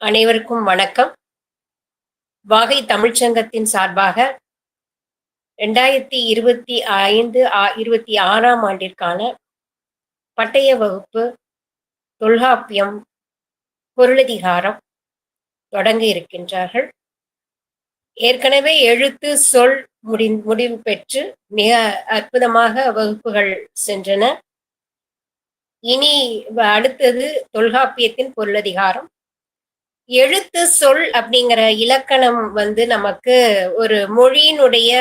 அனைவருக்கும் வணக்கம். வாகை தமிழ்ச்சங்கத்தின் சார்பாக ரெண்டாயிரத்தி இருபத்தி ஐந்து ஆ- இருபத்தி ஆறாம் ஆண்டிற்கான பட்டய வகுப்பு தொல்காப்பியம் பொருளதிகாரம் தொடங்க இருக்கின்றார்கள். ஏற்கனவே எழுத்து சொல் முடி முடிவு பெற்று மிக அற்புதமாக வகுப்புகள் சென்றன. இனி வ- அடுத்தது தொல்காப்பியத்தின் பொருளதிகாரம் எழுத்து சொல் அப்படிங்கிற இலக்கணம் வந்து நமக்கு ஒரு மொழியினுடைய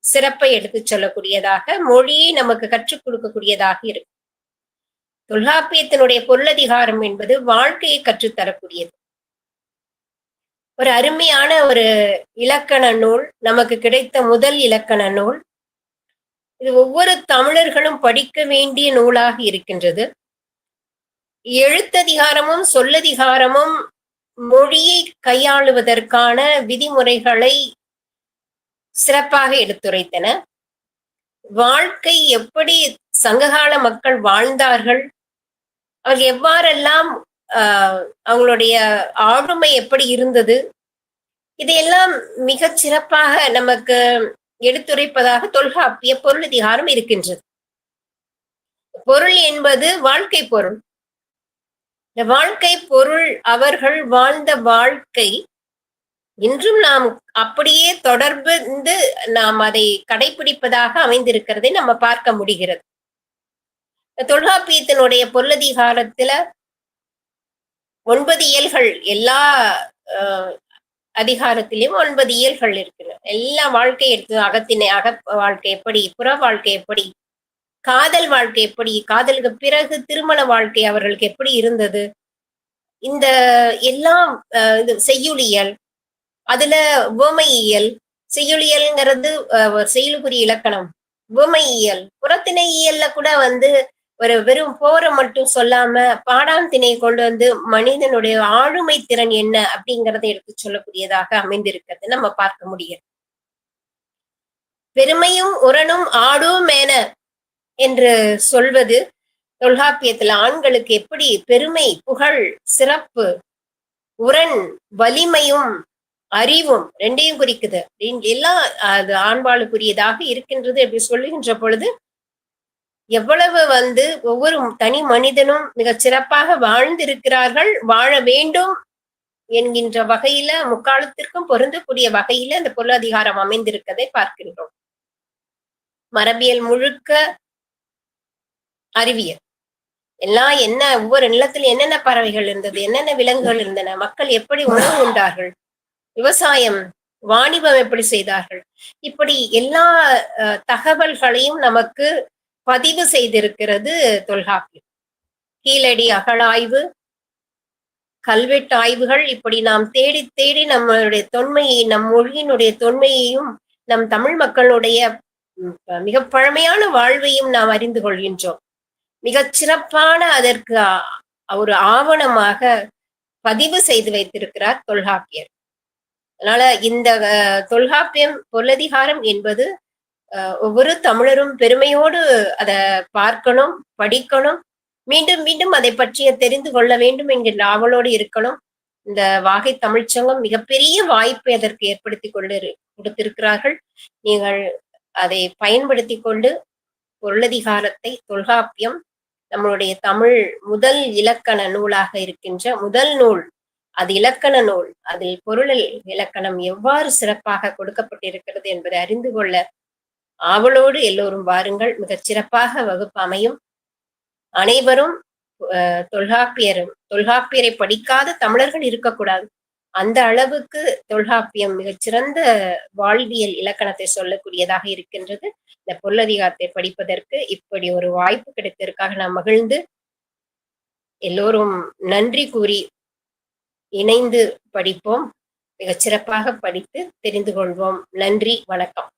சிறப்பை எடுத்துச் சொல்லக்கூடியதாக மொழியை நமக்கு கற்றுக் கொடுக்கக்கூடியதாக இருக்கு தொல்காப்பியத்தினுடைய பொருளதிகாரம் என்பது வாழ்க்கையை கற்றுத்தரக்கூடியது ஒரு அருமையான ஒரு இலக்கண நூல் நமக்கு கிடைத்த முதல் இலக்கண நூல். இது ஒவ்வொரு தமிழர்களும் படிக்க வேண்டிய நூலாக இருக்கின்றது. எழுத்ததிகாரமும் சொல்லதிகாரமும் மொழியை கையாளுவதற்கான விதிமுறைகளை சிறப்பாக எடுத்துரைத்தன. வாழ்க்கை எப்படி சங்ககால மக்கள் வாழ்ந்தார்கள்? அவர்கள் எவ்வாறெல்லாம் ஆஹ், அவங்களுடைய ஆளுமை எப்படி இருந்தது? இதையெல்லாம் மிக சிறப்பாக நமக்கு எடுத்துரைப்பதாக தொல்காப்பிய பொருளதிகாரம் இருக்கின்றது. பொருள் என்பது வாழ்க்கை பொருள். இந்த வாழ்க்கை பொருள் அவர்கள் வாழ்ந்த வாழ்க்கை. இன்றும் நாம் அப்படியே தொடர்ந்து நாம் அதை கடைபிடிப்பதாக அமைந்திருக்கிறதை நம்ம பார்க்க முடிகிறது. தொல்காப்பியத்தினுடைய பொருளதிகாரத்துல ஒன்பது இயல்கள் எல்லா அதிகாரத்திலையும் ஒன்பது இயல்கள் இருக்கு எல்லா வாழ்க்கை எடுத்து அகத்தினை அக வாழ்க்கை எப்படி புற வாழ்க்கை எப்படி காதல் வாழ்க்கை எப்படி? காதலுக்கு பிறகு திருமண வாழ்க்கை அவர்களுக்கு எப்படி இருந்தது? இந்த எல்லாம் அஹ், இது செய்யுளியல் அதுல உவமையியல் செய்யுளியல்ங்கிறது செயலுக்குரிய இலக்கணம். உவமையியல் புறத்திணை இயல்ல கூட வந்து ஒரு வெறும் போரை மட்டும் சொல்லாம பாடாம் திணை கொண்டு வந்து மனிதனுடைய ஆளுமை திறன் என்ன அப்படிங்கறதை எடுத்து சொல்லக்கூடியதாக அமைந்திருக்கிறது நம்ம பார்க்க முடியும் பெருமையும் உரணும் ஆடும் மேன என்று சொல்வது தொல்காப்பியத்துல ஆண்களுக்கு எப்படி பெருமை புகழ் சிறப்பு உரன் வலிமையும் அறிவும் ரெண்டையும் குறிக்குது. அப்படின்னு எல்லாம் அது ஆண்பாளுக்குரியதாக இருக்கின்றது அப்படி சொல்லுகின்ற பொழுது எவ்வளவு வந்து ஒவ்வொரு தனி மனிதனும் மிகச் சிறப்பாக வாழ்ந்திருக்கிறார்கள் வாழ வேண்டும் என்கின்ற வகையில முக்காலத்திற்கும் பொருந்தக்கூடிய வகையில இந்த பொருளாதாரம் அமைந்திருக்கதை பார்க்கின்றோம். மரபியல் முழுக்க அறிவியல். எல்லாம் என்ன ஒவ்வொரு நிலத்துல என்னென்ன பறவைகள் இருந்தது என்னென்ன விலங்குகள் இருந்தன மக்கள் எப்படி உணவு உண்டார்கள் விவசாயம் வாணிபம் எப்படி செய்தார்கள் இப்படி எல்லா அஹ், தகவல்களையும் நமக்கு பதிவு செய்திருக்கிறது தொல்காப்பியம். கீழடி அகழாய்வு கல்வெட்டு ஆய்வுகள் இப்படி நாம் தேடி தேடி நம்மளுடைய தொன்மையை நம் மொழியினுடைய தொன்மையையும் நம் தமிழ் மக்களுடைய மிக பழமையான வாழ்வையும் நாம் அறிந்து கொள்கின்றோம். மிகச் சிறப்பான அதற்கு ஒரு ஆவணமாக பதிவு செய்து வைத்திருக்கிறார் தொல்காப்பியர். அதனால இந்த தொல்காப்பியம் பொருளதிகாரம் என்பது ஒவ்வொரு தமிழரும் பெருமையோடு அதை பார்க்கணும் படிக்கணும் மீண்டும் மீண்டும் அதை பற்றிய தெரிந்து கொள்ள வேண்டும் என்கிற ஆவலோடு இருக்கணும். இந்த வாகை தமிழ்ச்சங்கம் மிகப்பெரிய வாய்ப்பை அதற்கு ஏற்படுத்தி கொண்டு கொடுத்திருக்கிறார்கள். நீங்கள் அதை பயன்படுத்தி கொண்டு பொருளதிகாரத்தை தொல்காப்பியம் நம்மளுடைய தமிழ் முதல் இலக்கண நூலாக இருக்கின்ற முதல் நூல். அது இலக்கண நூல். அதில் பொருளில் இலக்கணம் எவ்வாறு சிறப்பாக கொடுக்கப்பட்டிருக்கிறது என்பதை அறிந்து கொள்ள ஆவலோடு எல்லோரும் வாருங்கள். மிகச் சிறப்பாக வகுப்பு அமையும். அனைவரும் அஹ், தொல்காப்பியரும் தொல்காப்பியரை படிக்காத தமிழர்கள் இருக்கக்கூடாது. அந்த அளவுக்கு தொல்காப்பியம் மிகச்சிறந்த வாழ்வியல் இலக்கணத்தை சொல்லக்கூடியதாக இருக்கின்றது. இந்த பொருளதிகாரத்தை படிப்பதற்கு இப்படி ஒரு வாய்ப்பு கிடைத்ததற்காக நான் மகிழ்ந்து எல்லோரும் நன்றி கூறி இணைந்து படிப்போம். மிகச்சிறப்பாக படித்து தெரிந்து கொள்வோம். நன்றி வணக்கம்.